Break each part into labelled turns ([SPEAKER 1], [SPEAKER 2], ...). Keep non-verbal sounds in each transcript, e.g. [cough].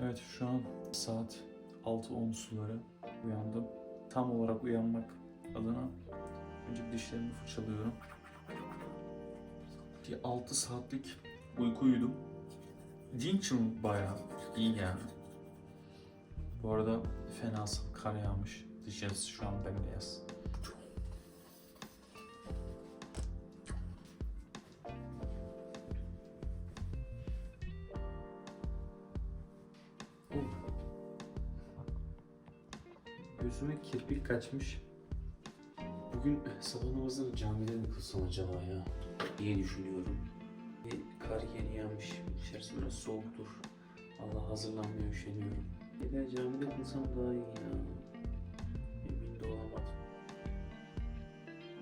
[SPEAKER 1] Evet şu an saat 6.10 suları uyandım. Tam olarak uyanmak adına önce dişlerimi fırçalıyorum. Bir 6 saatlik uyku uyudum. Dinç mi bayağı iyi yani. Bu arada fenasal kar yağmış. Dışarısı şu an bembeyaz. Gözüme kirpik kaçmış. Bugün sabah namazını camide mi kılsam acaba ya diye düşünüyorum. Bir kar yeni yağmış. İçerisi biraz soğuktur. Allah hazırlanmıyor üşeniyorum. Bir de camide kılsam daha iyi ya. Emin de olamadım.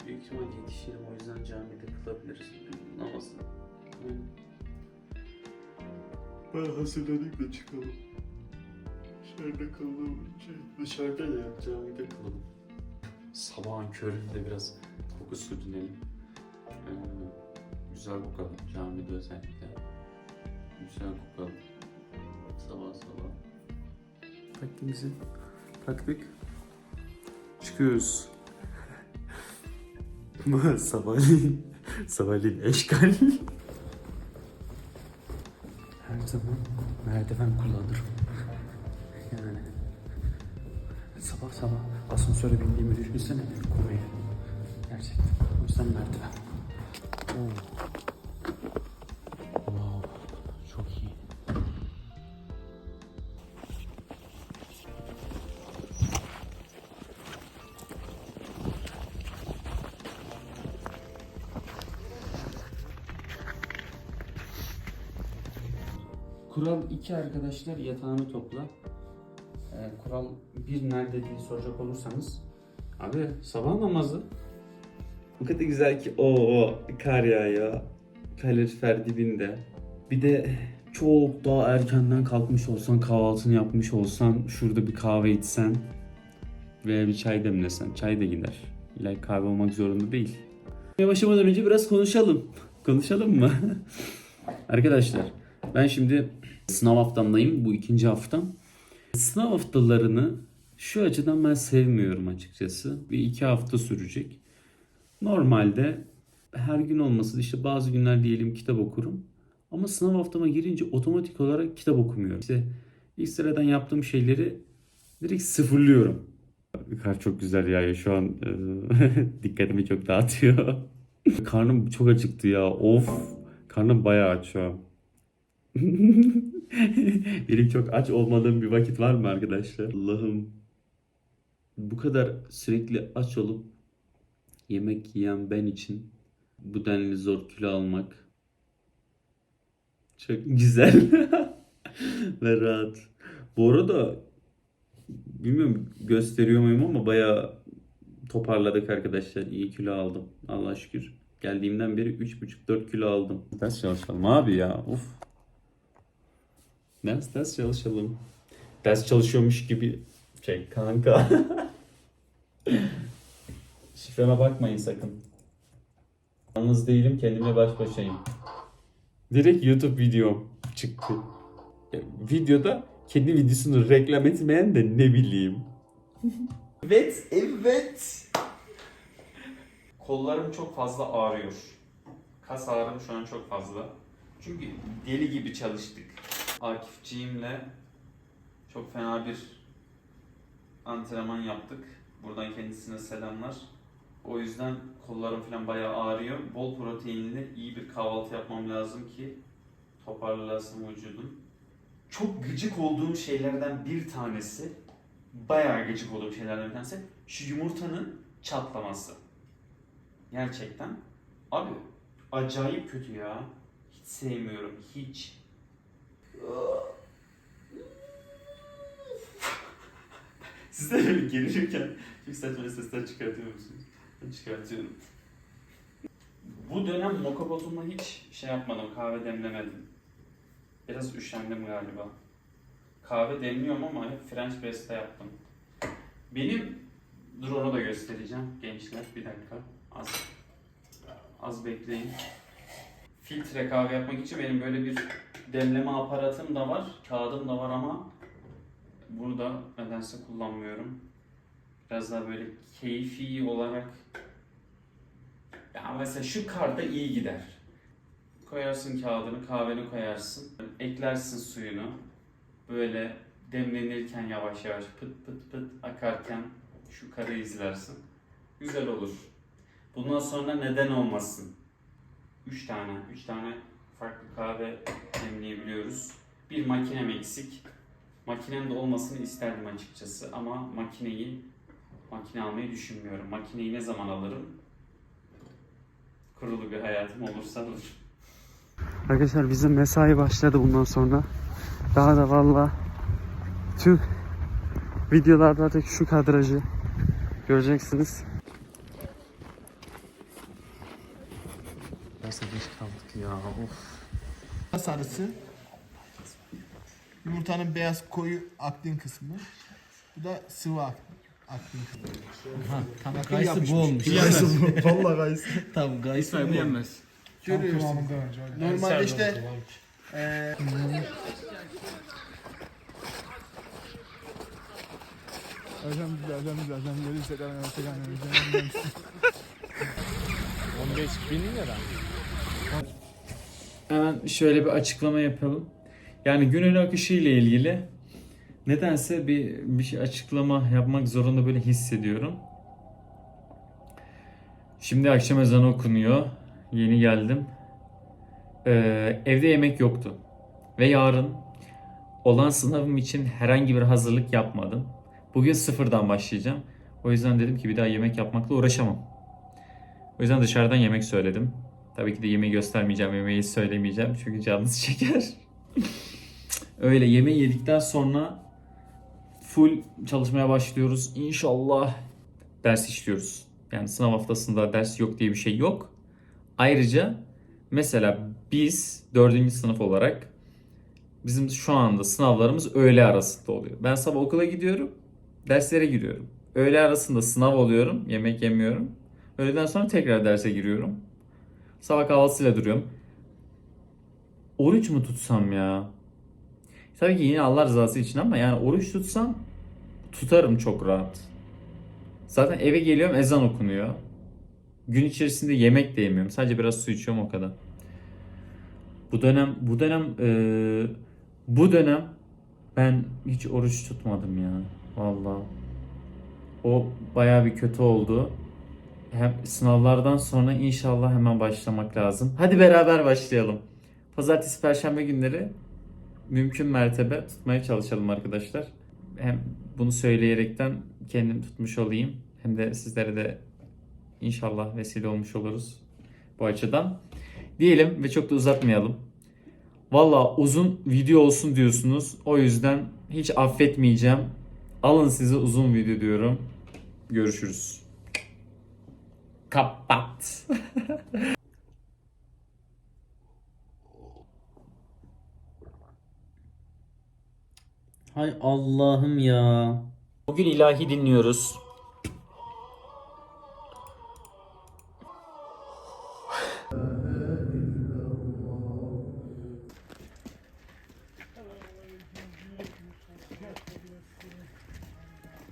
[SPEAKER 1] Büyük ihtimal yetişirim o yüzden camide kılabiliriz namazı. Aynen. Ben hazırlanayım da çıkalım. Dışarıda kalalım. Şey, dışarıda ya camide kalalım. Sabahın köründe biraz koku sürdünelim. Ee, güzel kokalım camide özellikle. Güzel kokalım. Sabah sabah. Taktiğimizi taktık. Çıkıyoruz. [laughs] sabahleyin, sabahleyin eşkal. Her zaman merdiven kullanırım. Sabah asansöre bindiğimi düşünsene komik. Gerçekten. O yüzden merdiven. Oo. Wow. Çok iyi. Kural 2 arkadaşlar yatağını topla. Kural 1 nerede diye soracak olursanız. Abi sabah namazı.
[SPEAKER 2] Bu kadar güzel ki o o kar yağıyor. Kalorifer dibinde.
[SPEAKER 1] Bir de çok daha erkenden kalkmış olsan, kahvaltını yapmış olsan, şurada bir kahve içsen veya bir çay demlesen. Çay da gider. İlla kahve olmak zorunda değil. Başlamadan önce biraz konuşalım. [laughs] Konuşalım mı? [laughs] Arkadaşlar ben şimdi sınav haftamdayım. Bu ikinci haftam. Sınav haftalarını şu açıdan ben sevmiyorum açıkçası. Bir iki hafta sürecek. Normalde her gün olmasa da işte bazı günler diyelim kitap okurum. Ama sınav haftama girince otomatik olarak kitap okumuyorum. İşte ilk sıradan yaptığım şeyleri direkt sıfırlıyorum. Kar çok güzel yağıyor şu an e, [laughs] dikkatimi çok dağıtıyor. [laughs] Karnım çok acıktı ya of. Karnım bayağı aç şu an. [laughs] Benim çok aç olmadığım bir vakit var mı arkadaşlar? Allah'ım. Bu kadar sürekli aç olup yemek yiyen ben için bu denli zor kilo almak çok [laughs] güzel ve rahat. Bu arada bilmiyorum gösteriyor muyum ama bayağı toparladık arkadaşlar. İyi kilo aldım. Allah şükür. Geldiğimden beri 3,5-4 kilo aldım. Ders çalışalım abi ya. Of. Ders ders çalışalım. Ders çalışıyormuş gibi şey kanka. [laughs] Şifreme bakmayın sakın. Yalnız değilim kendimle baş başayım. Direkt YouTube videom çıktı. Videoda kendi videosunu reklam etmeyen de ne bileyim. [laughs]
[SPEAKER 2] Evet, evet.
[SPEAKER 1] Kollarım çok fazla ağrıyor. Kas ağrım şu an çok fazla. Çünkü deli gibi çalıştık. Akifciğimle çok fena bir antrenman yaptık. Buradan kendisine selamlar. O yüzden kollarım falan bayağı ağrıyor. Bol proteinli iyi bir kahvaltı yapmam lazım ki toparlasın vücudum. Çok gıcık olduğum şeylerden bir tanesi, bayağı gıcık olduğum şeylerden bir tanesi şu yumurtanın çatlaması. Gerçekten. Abi acayip kötü ya. Hiç sevmiyorum. Hiç. Siz de böyle gelirken çok saçma sesler çıkartıyor musunuz? Ben çıkartıyorum. Bu dönem moka botumla hiç şey yapmadım, kahve demlemedim. Biraz üşendim galiba. Kahve demliyorum ama hep French press'te yaptım. Benim, dur onu da göstereceğim gençler. Bir dakika. Az, az bekleyin. Filtre kahve yapmak için benim böyle bir demleme aparatım da var, kağıdım da var ama burada nedense kullanmıyorum. Biraz daha böyle keyfi olarak ya mesela şu karda iyi gider. Koyarsın kağıdını, kahveni koyarsın. Eklersin suyunu. Böyle demlenirken yavaş yavaş pıt pıt pıt akarken şu karı izlersin. Güzel olur. Bundan sonra neden olmasın? 3 tane, 3 tane farklı kahve demleyebiliyoruz. Bir makinem eksik. Makinem de olmasını isterdim açıkçası ama makineyi makine almayı düşünmüyorum. Makineyi ne zaman alırım? Kurulu bir hayatım olursa alırım. Arkadaşlar bizim mesai başladı bundan sonra. Daha da valla tüm videolarda artık şu kadrajı göreceksiniz. Nasıl geç kaldık ya of.
[SPEAKER 3] Sarısı. Yumurtanın beyaz koyu aktin kısmı. Bu da sıvı ak- aktin kısmı.
[SPEAKER 4] Kayısı bu olmuş.
[SPEAKER 3] Kayısı bu. Valla kayısı.
[SPEAKER 4] Tamam kayısı bu yenmez.
[SPEAKER 3] Görüyorsun. Normalde işte eee Hocam güzel, hocam güzel, hocam gelirse kalan hocam
[SPEAKER 4] 15 bin lira.
[SPEAKER 1] Hemen şöyle bir açıklama yapalım. Yani günün akışı ile ilgili nedense bir bir şey açıklama yapmak zorunda böyle hissediyorum. Şimdi akşam ezanı okunuyor. Yeni geldim. Ee, evde yemek yoktu. Ve yarın olan sınavım için herhangi bir hazırlık yapmadım. Bugün sıfırdan başlayacağım. O yüzden dedim ki bir daha yemek yapmakla uğraşamam. O yüzden dışarıdan yemek söyledim. Tabii ki de yemeği göstermeyeceğim, yemeği söylemeyeceğim çünkü canınız [laughs] çeker. Öyle yemeği yedikten sonra full çalışmaya başlıyoruz. İnşallah ders işliyoruz. Yani sınav haftasında ders yok diye bir şey yok. Ayrıca mesela biz dördüncü sınıf olarak bizim şu anda sınavlarımız öğle arasında oluyor. Ben sabah okula gidiyorum, derslere giriyorum. Öğle arasında sınav oluyorum, yemek yemiyorum. Öğleden sonra tekrar derse giriyorum. Sabah kahvaltısıyla duruyorum. Oruç mu tutsam ya? Tabii ki yine Allah rızası için ama yani oruç tutsam tutarım çok rahat. Zaten eve geliyorum ezan okunuyor. Gün içerisinde yemek de yemiyorum. Sadece biraz su içiyorum o kadar. Bu dönem bu dönem eee, bu dönem ben hiç oruç tutmadım ya. Vallahi. O bayağı bir kötü oldu. Hem sınavlardan sonra inşallah hemen başlamak lazım. Hadi beraber başlayalım. Pazartesi, perşembe günleri mümkün mertebe tutmaya çalışalım arkadaşlar. Hem bunu söyleyerekten kendim tutmuş olayım. Hem de sizlere de inşallah vesile olmuş oluruz bu açıdan. Diyelim ve çok da uzatmayalım. Valla uzun video olsun diyorsunuz. O yüzden hiç affetmeyeceğim. Alın size uzun video diyorum. Görüşürüz. Kapat. Hay Allah'ım ya. Bugün ilahi dinliyoruz.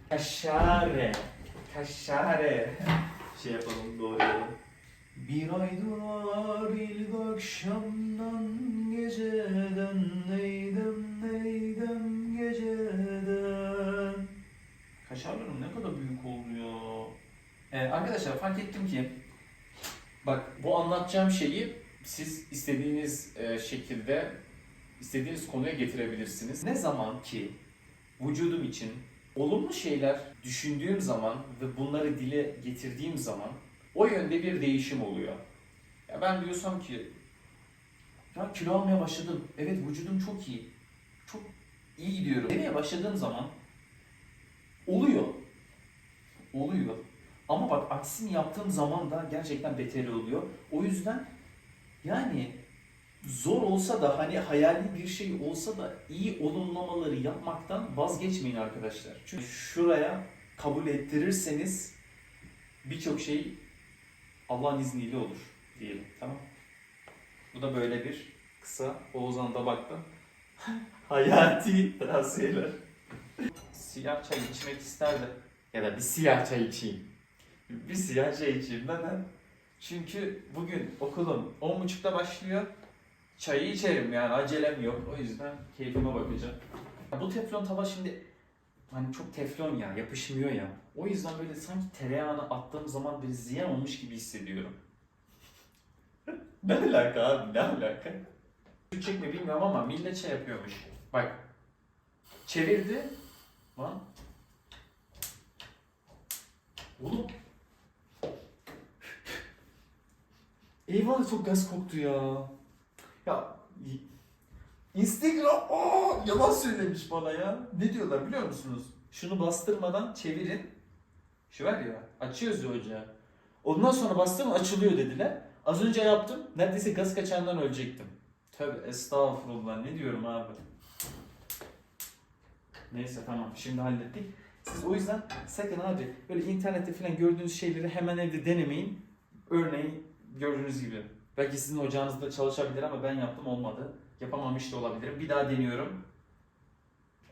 [SPEAKER 1] Kaşare. Kaşare. Şey yapalım doğrayalım.
[SPEAKER 3] Bir ay doğar ilk akşamdan geceden neydem neydem geceden
[SPEAKER 1] Kaşarlarım ne kadar büyük oluyor. Ee, arkadaşlar fark ettim ki bak bu anlatacağım şeyi siz istediğiniz e, şekilde istediğiniz konuya getirebilirsiniz. Ne zaman ki vücudum için olumlu şeyler düşündüğüm zaman ve bunları dile getirdiğim zaman o yönde bir değişim oluyor. Ya ben diyorsam ki ya kilo almaya başladım. Evet vücudum çok iyi. Çok iyi gidiyorum. Demeye başladığım zaman oluyor. Oluyor. Ama bak aksini yaptığım zaman da gerçekten beteri oluyor. O yüzden yani zor olsa da hani hayali bir şey olsa da iyi olumlamaları yapmaktan vazgeçmeyin arkadaşlar. Çünkü şuraya kabul ettirirseniz birçok şey Allah'ın izniyle olur diyelim. Tamam. Bu da böyle bir Kısa Oğuzhan Dabak'tan. [laughs] Hayati tavsiyeler. Siyah çay içmek isterdi. Ya da bir siyah çay içeyim. Bir siyah çay içeyim. Neden? Çünkü bugün okulum 10.30'da başlıyor. Çayı içerim yani acelem yok. O yüzden keyfime bakacağım. Bu teflon tava şimdi hani çok teflon ya yapışmıyor ya. O yüzden böyle sanki tereyağını attığım zaman bir ziyan olmuş gibi hissediyorum. [laughs] ne alaka abi ne alaka? Türkçek mi bilmiyorum ama millet şey yapıyormuş. Bak. Çevirdi. Lan. Oğlum. [laughs] Eyvah çok gaz koktu ya. Ya Instagram aa, yalan söylemiş bana ya. Ne diyorlar biliyor musunuz? Şunu bastırmadan çevirin. Şu var ya açıyoruz ya ocağı. Ondan sonra bastırma açılıyor dediler. Az önce yaptım. Neredeyse gaz kaçağından ölecektim. Tövbe estağfurullah ne diyorum abi. Neyse tamam şimdi hallettik. Siz o yüzden sakın abi böyle internette falan gördüğünüz şeyleri hemen evde denemeyin. Örneğin gördüğünüz gibi. Belki sizin ocağınızda çalışabilir ama ben yaptım olmadı. Yapamamış da olabilirim. Bir daha deniyorum.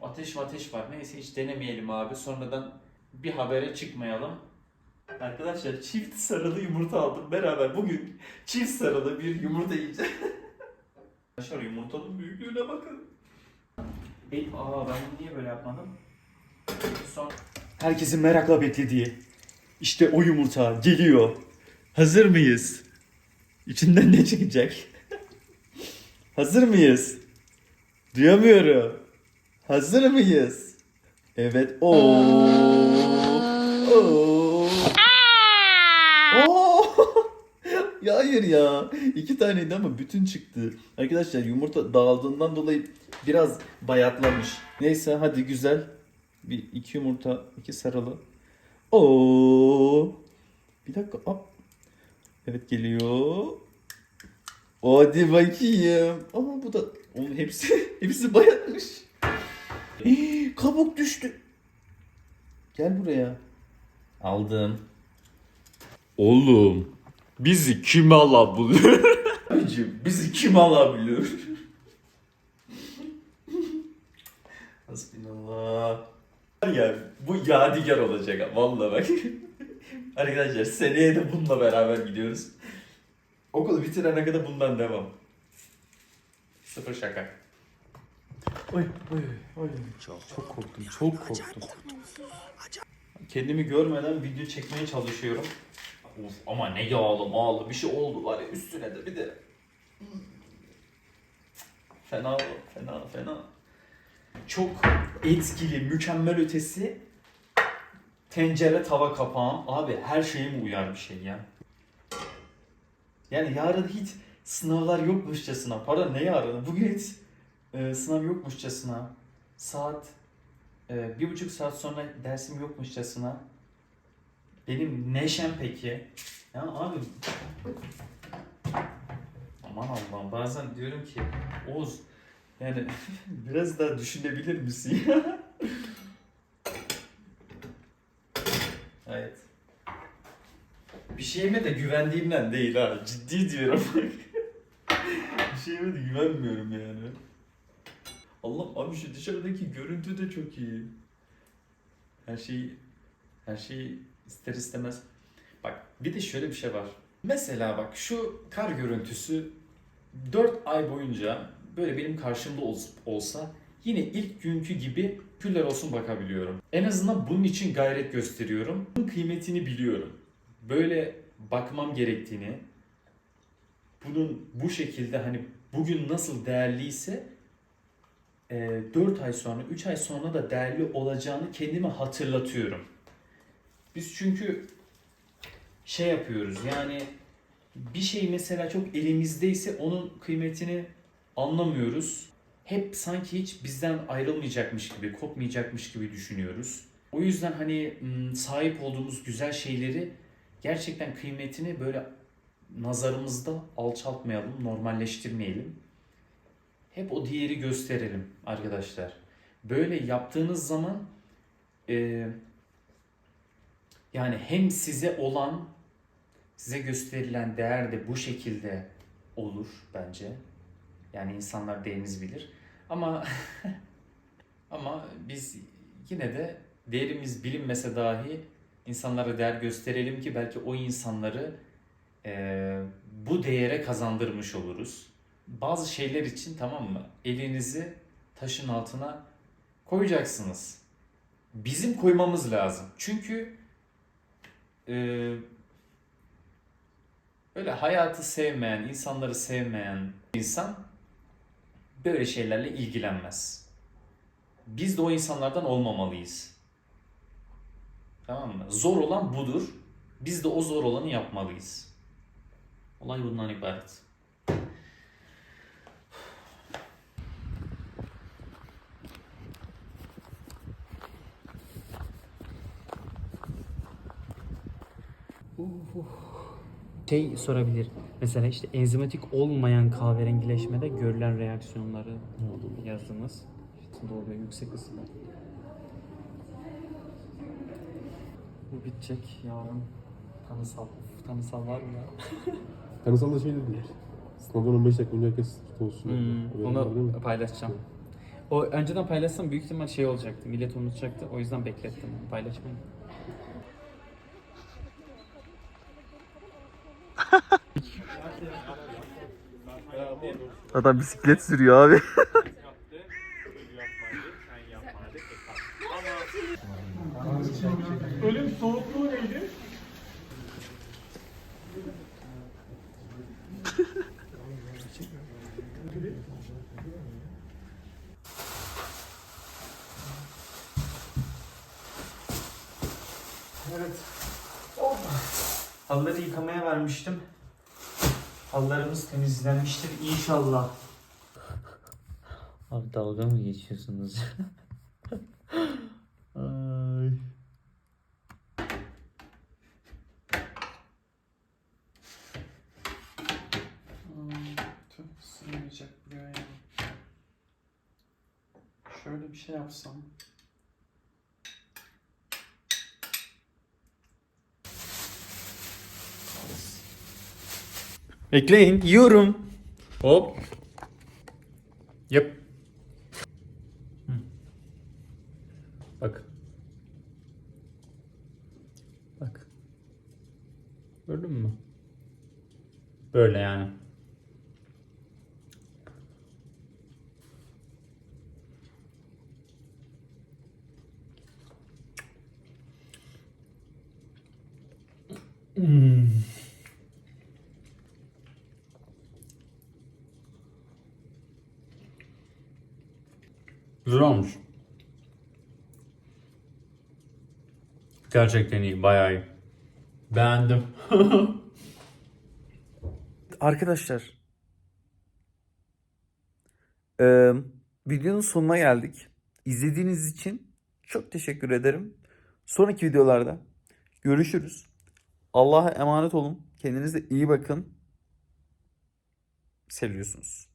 [SPEAKER 1] Ateş ateş var. Neyse hiç denemeyelim abi. Sonradan bir habere çıkmayalım. Arkadaşlar çift sarılı yumurta aldım. Beraber bugün çift sarılı bir yumurta yiyeceğiz. [laughs] Arkadaşlar yumurtanın büyüklüğüne bakın. E, aa ben niye böyle yapmadım? Son... Herkesin merakla beklediği. İşte o yumurta geliyor. Hazır mıyız? İçinden ne çıkacak? Hazır mıyız? Duyamıyorum. Hazır mıyız? Evet. Oo. Oo. Oo. ya hayır ya. İki taneydi ama bütün çıktı. Arkadaşlar yumurta dağıldığından dolayı biraz bayatlamış. Neyse hadi güzel. Bir iki yumurta, iki sarılı. Oo. Bir dakika. Hop. Evet geliyor. Hadi bakayım. Aa bu da onun hepsi [laughs] hepsi bayatmış. Hii, kabuk düştü. Gel buraya. Aldım. Oğlum bizi kim alabilir? [laughs] Abicim bizi kim alabilir? Hasbinallah. Ya bu yadigar olacak vallahi bak. Arkadaşlar seneye de bununla beraber gidiyoruz. Okulu bitirene kadar bundan devam. Sıfır şaka. Oy oy oy. Çok, çok korktum, çok korktum. Kendimi görmeden video çekmeye çalışıyorum. Of ama ne yağlı mağlı bir şey oldu var ya üstüne de bir de. Fena fena fena. Çok etkili, mükemmel ötesi tencere tava kapağım. Abi her şeyime uyar bir şey ya. Yani yarın hiç sınavlar yokmuşçasına, pardon ne yarın, bugün hiç e, sınav yokmuşçasına, saat e, bir buçuk saat sonra dersim yokmuşçasına, benim neşem peki. Ya abi, aman Allah'ım bazen diyorum ki Oğuz yani [laughs] biraz daha düşünebilir misin ya? [laughs] evet. Bir şeyime de güvendiğimden değil ha. Ciddi diyorum. [laughs] bir şeyime de güvenmiyorum yani. Allah abi şu dışarıdaki görüntü de çok iyi. Her şey her şey ister istemez. Bak bir de şöyle bir şey var. Mesela bak şu kar görüntüsü 4 ay boyunca böyle benim karşımda ol- olsa yine ilk günkü gibi küller olsun bakabiliyorum. En azından bunun için gayret gösteriyorum. Bunun kıymetini biliyorum böyle bakmam gerektiğini, bunun bu şekilde hani bugün nasıl değerliyse 4 ay sonra, 3 ay sonra da değerli olacağını kendime hatırlatıyorum. Biz çünkü şey yapıyoruz yani bir şey mesela çok elimizdeyse onun kıymetini anlamıyoruz. Hep sanki hiç bizden ayrılmayacakmış gibi, kopmayacakmış gibi düşünüyoruz. O yüzden hani sahip olduğumuz güzel şeyleri gerçekten kıymetini böyle nazarımızda alçaltmayalım, normalleştirmeyelim. Hep o diğeri gösterelim arkadaşlar. Böyle yaptığınız zaman e, yani hem size olan, size gösterilen değer de bu şekilde olur bence.
[SPEAKER 5] Yani insanlar değerinizi bilir. Ama [laughs] ama biz yine de değerimiz bilinmese dahi insanlara değer gösterelim ki belki o insanları eee, bu değere kazandırmış oluruz. Bazı şeyler için tamam mı? Elinizi taşın altına koyacaksınız. Bizim koymamız lazım. Çünkü eee Öyle hayatı sevmeyen, insanları sevmeyen insan böyle şeylerle ilgilenmez. Biz de o insanlardan olmamalıyız. Tamam mı? Zor olan budur. Biz de o zor olanı yapmalıyız. Olay bundan ibaret.
[SPEAKER 1] Şey sorabilir. Mesela işte enzimatik olmayan kahverengileşmede görülen reaksiyonları yazdınız. İşte doğru yüksek ısıda. Bu bitecek yarın. Tanısal. Uf, tanısal var mı ya? [laughs]
[SPEAKER 6] Tanısal da şey dediler. Sınavdan 15 dakika önce herkes tut olsun.
[SPEAKER 1] Hmm, onu paylaşacağım. O önceden paylaşsam büyük ihtimal şey olacaktı. Millet unutacaktı. O yüzden beklettim. Paylaşmayın.
[SPEAKER 2] Adam bisiklet sürüyor abi. [laughs]
[SPEAKER 1] Halıları yıkamaya vermiştim. Halılarımız temizlenmiştir inşallah. Abi dalga mı geçiyorsunuz? [laughs] Ay.
[SPEAKER 4] Sığmayacak buraya. Şöyle bir şey yapsam.
[SPEAKER 1] Bekleyin yiyorum. Hop. Yap. Bak. Bak. Gördün mü? Böyle yani. Hmm. Güzel olmuş. Gerçekten iyi, bayağı iyi. Beğendim. [laughs]
[SPEAKER 2] Arkadaşlar. eee, videonun sonuna geldik. İzlediğiniz için çok teşekkür ederim. Sonraki videolarda görüşürüz. Allah'a emanet olun. Kendinize iyi bakın. Seviyorsunuz.